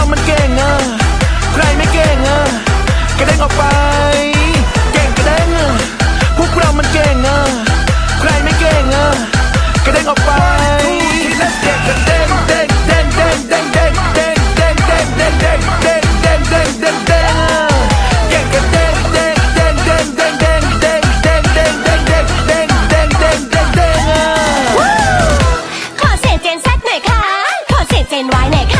เรามันเก่งอะใครไม่เก่งเออกระเด้งออกไป เก่งกระเด้งอะพวกเรามันเก่งอะใครไม่เก่งเออกระเด้งออกไปเด้งเด้งเด้งเด้งเด้งเด้งเด้งเด้งเด้งเด้งเด้งเด้งเด้งเด้งเด้งเด้งเด้งเก่งกระเด้งเด้งเด้งเด้งเด้งเด้งเด้งเด้งเด้งเด้งเด้งเด้งเด้งเด้งเด้งเด้งขอเสียงเจนแซกหน่อยค่ะ ขอเสียงเจนไว้หน่อยค่ะ